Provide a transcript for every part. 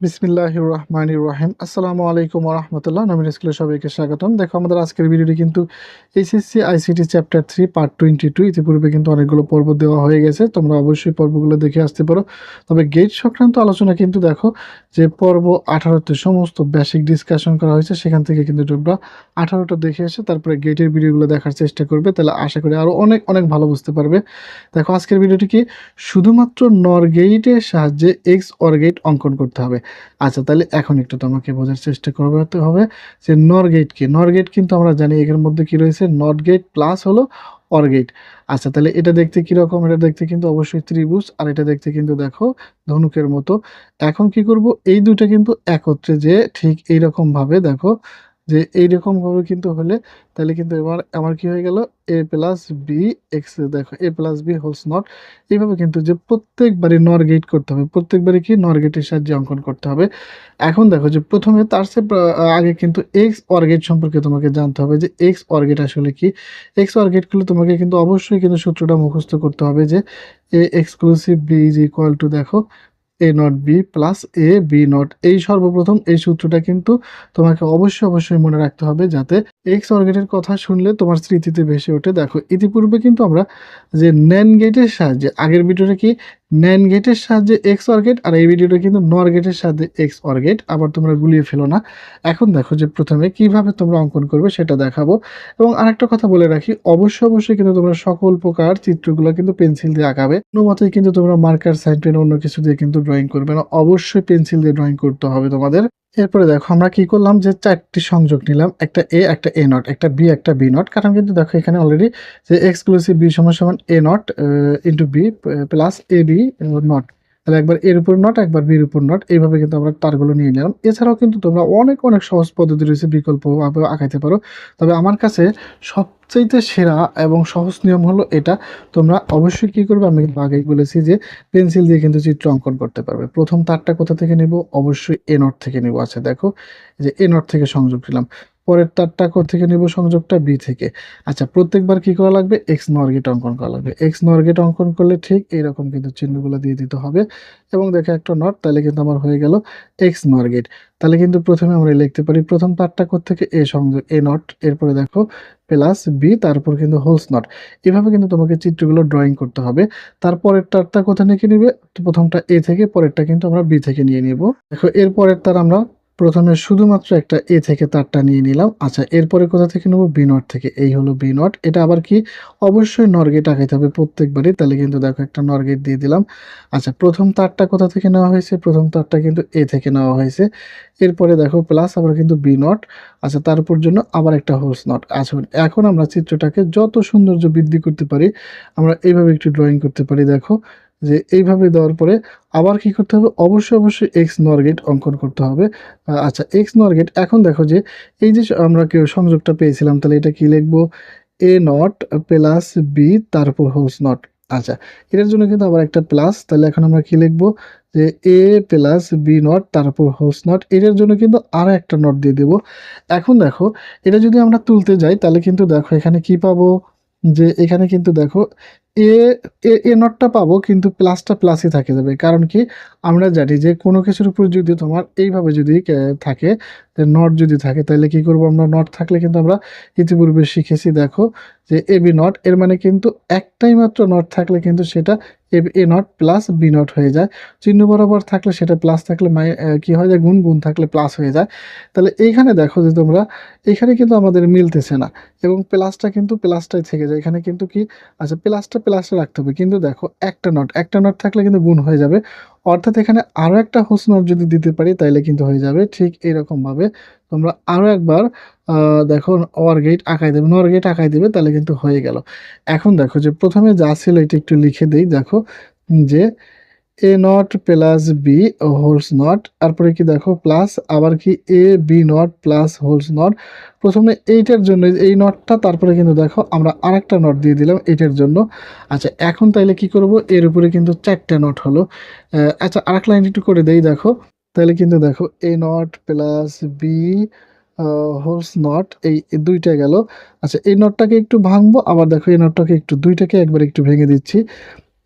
বিসমিল্লাহ রহমান রহিম। আসসালামু আলাইকুম রহমতুল্লাহ। নবীন স্কুলে সবাইকে স্বাগতম। দেখো, আমাদের আজকের ভিডিওটি কিন্তু HSC ICT chapter three, part twenty two, ইতিপূর্বে কিন্তু অনেকগুলো পর্ব দেওয়া হয়ে গেছে। তোমরা অবশ্যই পর্বগুলো দেখে আসতে পারো। তবে গেট সংক্রান্ত আলোচনা কিন্তু দেখো, যে পর্ব আঠারোতে সমস্ত বেসিক ডিসকাশন করা হয়েছে, সেখান থেকে কিন্তু তোমরা আঠারোটা দেখে এসে তারপরে গেটের ভিডিওগুলো দেখার চেষ্টা করবে। তাহলে আশা করি আরও অনেক অনেক ভালো বুঝতে পারবে। দেখো, আজকের ভিডিওটি কি? শুধুমাত্র নর গেইটের সাহায্যে এক্স অর গেট অঙ্কন করতে হবে। আচ্ছা তাহলে এখন একটু তোমাকে বোঝার চেষ্টা করতে হবে যে নর গেট কি? নর গেট কিন্তু আমরা জানি এর মধ্যে কি রয়েছে? নট গেট প্লাস হলো অর গেট আচ্ছা তাহলে এটা দেখতে কীরকম এটা দেখতে কিন্তু অবশ্যই ত্রিভুজ আর এটা দেখতে কিন্তু দেখো ধনুকের মতো। এখন কি করব? এই দুটো কিন্তু একত্রে যে ঠিক এইরকমভাবে দেখো যে এইরকম ভাবে কিন্তু হলে তাহলে কিন্তু এবার আমার কি হয়ে গেল? এ প্লাস বি এক্স দেখো A plus B whole's not এইভাবে কিন্তু যে প্রত্যেকবারই নর গেট করতে হবে, প্রত্যেকবারই কি নর গেটের সাহায্যে অঙ্কন করতে হবে। এখন দেখো যে প্রথমে তার সে আগে কিন্তু এক্স অর্গেট সম্পর্কে তোমাকে জানতে হবে যে এক্স অর্গেট আসলে কি? এক্স অর্গেট করলে তোমাকে কিন্তু অবশ্যই কিন্তু সূত্রটা মুখস্থ করতে হবে যে A exclusive B is equal to দেখো A not B plus A B not এই সর্বপ্রথম এই সূত্রটা কিন্তু তোমাকে অবশ্যই অবশ্যই মনে রাখতে হবে যাতে এক্স অর্গেটের কথা শুনলে তোমার স্মৃতিতে ভেসে ওঠে। দেখো, ইতিপূর্বে কিন্তু আমরা যে ন্যান গেটের সাহায্যে, আগের ভিডিওটা কি ন্যান গেটের সাহায্যে এক্স অর্গেট আর এই ভিডিওটা কিন্তু নর গেটের সাহায্যে এক্স অর্গেট আবার তোমরা গুলিয়ে ফেলো না। এখন দেখো যে প্রথমে কীভাবে তোমরা অঙ্কন করবে সেটা দেখাবো। এবং আরেকটা কথা বলে রাখি, অবশ্যই অবশ্যই কিন্তু তোমরা সকল প্রকার চিত্রগুলো কিন্তু পেন্সিল দিয়ে আঁকাবে। কোনো মতেই কিন্তু তোমরা মার্কার সাইন পেন অন্য কিছু দিয়ে কিন্তু ড্রয়িং করবে না। অবশ্যই পেন্সিল দিয়ে ড্রয়িং করতে হবে তোমাদের। এরপরে দেখো আমরা কি করলাম যে চারটি সংযোগ নিলাম, একটা এ একটা এ নট একটা বি একটা বি নট কারণ কিন্তু দেখো এখানে অলরেডি যে এক্সক্লুসিভ বি সমান সমান A not into B plus A B not তাহলে একবার এর উপর নট একবার বির উপর নট এইভাবে কিন্তু আমরা তারগুলো নিয়ে নিলাম। এছাড়াও কিন্তু তোমরা অনেক অনেক সহজ পদ্ধতি রয়েছে বিকল্প আঁকাইতে পারো। তবে আমার কাছে সবচাইতে সেরা এবং সহজ নিয়ম হলো এটা। তোমরা অবশ্যই কি করবে? আমি কিন্তু আগেই বলেছি যে পেন্সিল দিয়ে কিন্তু চিত্র অঙ্কন করতে পারবে। প্রথম তারটা কোথা থেকে নেব? অবশ্যই এ নট থেকে নেব। আচ্ছা দেখো যে এ নট থেকে সংযোগ দিলাম। পরের তারটা থেকে নেব সংযোগটা বি থেকে। আচ্ছা প্রত্যেকবার কি করা লাগবে? এক্স নরগেট অঙ্কন করা লাগবে। এক্স নরগেট অঙ্কন করলে ঠিক এইরকম কিন্তু চিহ্নগুলো দিয়ে দিতে হবে। এবং দেখে একটা নট তাহলে কিন্তু আমার হয়ে গেল এক্স নরগেট তাহলে কিন্তু প্রথমে আমরা লিখতে পারি, প্রথম তারটা থেকে এ সংযোগ এ নট এরপরে দেখো প্লাস বি তারপর কিন্তু হোলস নট এভাবে কিন্তু তোমাকে চিত্রগুলো ড্রয়িং করতে হবে। তারপরের তারটা কোথায় নিয়ে নিবে? প্রথমটা এ থেকে, পরেরটা কিন্তু আমরা বি থেকে নিয়ে নিব। দেখো এরপরের তার আমরা প্রথমে শুধুমাত্র একটা এ থেকে তারটা নিয়ে নিলাম। আচ্ছা এরপরে কোথা থেকে নেব? বি নট থেকে। এই হলো বি নট এটা আবার কি? অবশ্যই নরগেট আঁকাইতে হবে প্রত্যেকবারই। তাহলে কিন্তু দেখো একটা নরগেট দিয়ে দিলাম। আচ্ছা প্রথম তারটা কোথা থেকে নেওয়া হয়েছে? প্রথম তারটা কিন্তু এ থেকে নেওয়া হয়েছে। এরপরে দেখো প্লাস আবার কিন্তু বি নট আচ্ছা তারপর জন্য আবার একটা হোলস নট আচ্ছা এখন আমরা চিত্রটাকে যত সৌন্দর্য বৃদ্ধি করতে পারি, আমরা এইভাবে একটু ড্রয়িং করতে পারি। দেখো যে এইভাবে দেওয়ার পরে আবার কি করতে হবে? অবশ্যই অবশ্যই এক্স নরগেট অঙ্কন করতে হবে। আচ্ছা এক্স নরগেট এখন দেখো যে এই যে আমরা কেউ সংযোগটা পেয়েছিলাম, তাহলে এটা কি লিখব? এ নট প্লাস বি তারপর হোলস নট আচ্ছা এটার জন্য কিন্তু আবার একটা প্লাস তাহলে এখন আমরা কি লিখব? যে এ প্লাস বি নট তারপর হোলস নট এটার জন্য কিন্তু আরও একটা নট দিয়ে দেব। এখন দেখো, এটা যদি আমরা তুলতে যাই, তাহলে কিন্তু দেখো এখানে কি পাবো? যে এখানে কিন্তু দেখো এ এ নটটা পাবো কিন্তু প্লাসটা প্লাসই থাকে যাবে। কারণ কি? আমরা জানি যে কোনো কিছুর উপর যদি তোমার এইভাবে যদি থাকে, যে নট যদি থাকে, তাহলে কি করব আমরা? নট থাকলে কিন্তু আমরা ইতিপূর্বে শিখেছি, দেখো, যে এবি নট এর মানে কিন্তু একটাই মাত্র নট থাকলে কিন্তু সেটা A not plus B not হয়ে যায়। চিহ্ন বরাবর থাকলে সেটা প্লাস থাকলে মাই কী হয় যায়? গুণ গুণ থাকলে প্লাস হয়ে যায়। তাহলে এইখানে দেখো যে তোমরা এখানে কিন্তু আমাদের মিলতেছে না। এবং প্লাসটা কিন্তু প্লাসটাই থেকে যায়। এখানে কিন্তু কি? আচ্ছা প্লাসটা প্লাসটা রাখতে হবে। কিন্তু দেখো, একটা নট একটা নট থাকলে কিন্তু গুণ হয়ে যাবে। অর্থাৎ এখানে আরও একটা হোস নট যদি দিতে পারি, তাইলে কিন্তু হয়ে যাবে ঠিক এরকমভাবে। তোমরা আরও একবার দেখো ওয়ার গেট আঁকাই দেবে নর গেট আঁকাই দেবে তাহলে কিন্তু হয়ে গেল। এখন দেখো যে প্রথমে যা ছিল এটি একটু লিখে দিই, দেখো যে A not plus B whole's not তারপরে কি দেখো প্লাস আবার কি A B not plus whole's not প্রথমে এইটার জন্য, এই নটটা তারপরে কিন্তু দেখো, আমরা আরেকটা নট দিয়ে দিলাম এইটার জন্য। আচ্ছা এখন তাইলে কি করব? এর উপরে কিন্তু চারটা নট হলো। আচ্ছা আরেক লাইন একটু করে দেই, দেখো। তাহলে কিন্তু দেখো A not plus B whole's not এই দুইটা গেল। আচ্ছা এই নটটাকে একটু ভাঙবো, আবার দেখো, এই নটটাকে একটু, দুইটাকে একবার একটু ভেঙে দিচ্ছি।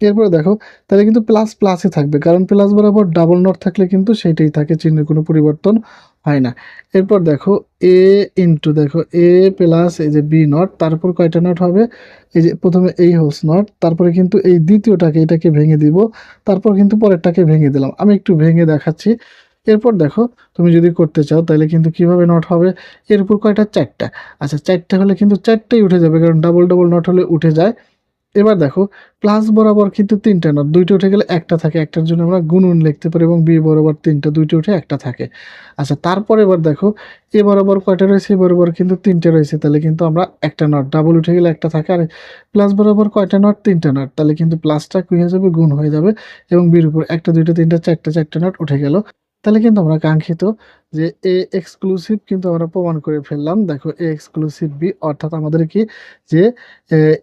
এরপরে দেখো, তাহলে কিন্তু প্লাস প্লাসে থাকবে, কারণ প্লাস বরাবর ডাবল নট থাকলে কিন্তু সেইটাই থাকে, চিহ্নের কোনো পরিবর্তন হয় না। এরপর দেখো এ ইন্টু দেখো এ প্লাস এই যে বি নট তারপর কয়টা নট হবে? এই যে প্রথমে এই হোলস নট তারপরে কিন্তু এই দ্বিতীয়টাকে, এটাকে ভেঙে দিব, তারপর কিন্তু পরেরটাকে ভেঙে দিলাম। আমি একটু ভেঙে দেখাচ্ছি। এরপর দেখো, তুমি যদি করতে চাও, তাহলে কিন্তু কীভাবে নট হবে? এর উপর কয়টা? চারটা। আচ্ছা চারটা হলে কিন্তু চারটাই উঠে যাবে, কারণ ডাবল ডাবল নট হলে উঠে যায়। এবার দেখো প্লাস বরাবর কিন্তু তিনটা নট দুইটা উঠে গেলে একটা থাকে, একটার জন্য আমরা গুণন লিখতে পারি এবং বি বরাবর তিনটা, দুইটা উঠে একটা থাকে। আচ্ছা তারপর এবার দেখো এ বরাবর কয়টা রয়েছে? এ বরাবর কিন্তু তিনটে রয়েছে, তাহলে কিন্তু আমরা একটা নট ডাবল উঠে গেলে একটা থাকে, আর প্লাস বরাবর কয়টা নট তিনটা নট তাহলে কিন্তু প্লাসটা কী হয়ে যাবে? গুণ হয়ে যাবে এবং বির উপর একটা, দুইটা, তিনটা, চারটা চারটা নট উঠে গেল। তাহলে কিন্তু আমরা কাঙ্ক্ষিত যে এ এক্সক্লুসিভ কিন্তু আমরা প্রমাণ করে ফেললাম। দেখো এ এক্সক্লুসিভ বি অর্থাৎ আমাদের কি? যে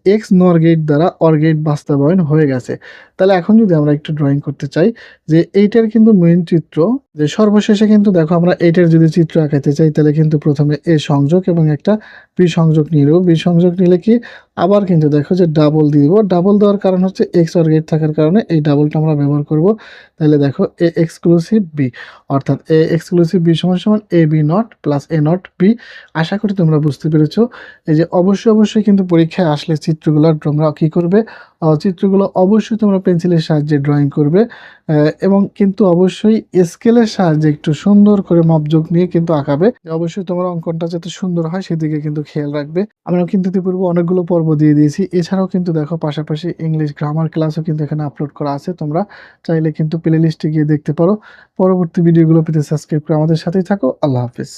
এক্স নর গেট দ্বারা অর গেট বাস্তবায়ন হয়ে গেছে। তাহলে এখন যদি আমরা একটু ড্রয়িং করতে চাই, যে এইটার কিন্তু মেইন চিত্র, যে সর্বশেষে কিন্তু দেখো আমরা এইটার যদি চিত্র আঁকাতে চাই, তাহলে কিন্তু প্রথমে এ সংযোগ এবং একটা বি সংযোগ নেব। বি সংযোগ নিলে কি? আবার কিন্তু দেখো যে ডাবল দেবো। ডাবল দেওয়ার কারণ হচ্ছে এক্স অর গেট থাকার কারণে এই ডাবলটা আমরা ব্যবহার করব। তাহলে দেখো এ এক্সক্লুসিভ বি অর্থাৎ এ এক্সক্লুসিভ বি সমান সমান A B not plus A not B আশা করি তোমরা বুঝতে পেরেছ। এই যে অবশ্যই অবশ্যই কিন্তু পরীক্ষায় আসলে চিত্রগুলো তোমরা কী করবে? চিত্রগুলো অবশ্যই তোমরা পেন্সিলের সাহায্যে ড্রয়িং করবে এবং কিন্তু অবশ্যই স্কেলের সাহায্যে একটু সুন্দর করে মাপযোগ নিয়ে কিন্তু আঁকাবে। অবশ্যই তোমার অঙ্কনটা যাতে সুন্দর হয় সেদিকে কিন্তু খেয়াল রাখবে। আমরা কিন্তু ইতিপূর্বে অনেকগুলো পর্ব দিয়ে দিয়েছি। এছাড়াও কিন্তু দেখো পাশাপাশি ইংলিশ গ্রামার ক্লাসও কিন্তু এখানে আপলোড করা আছে। তোমরা চাইলে কিন্তু প্লে লিস্টে গিয়ে দেখতে পারো। পরবর্তী ভিডিওগুলো পেতে সাবস্ক্রাইব করে আমাদের সাথেই থাকো। আল্লাহ হাফিজ।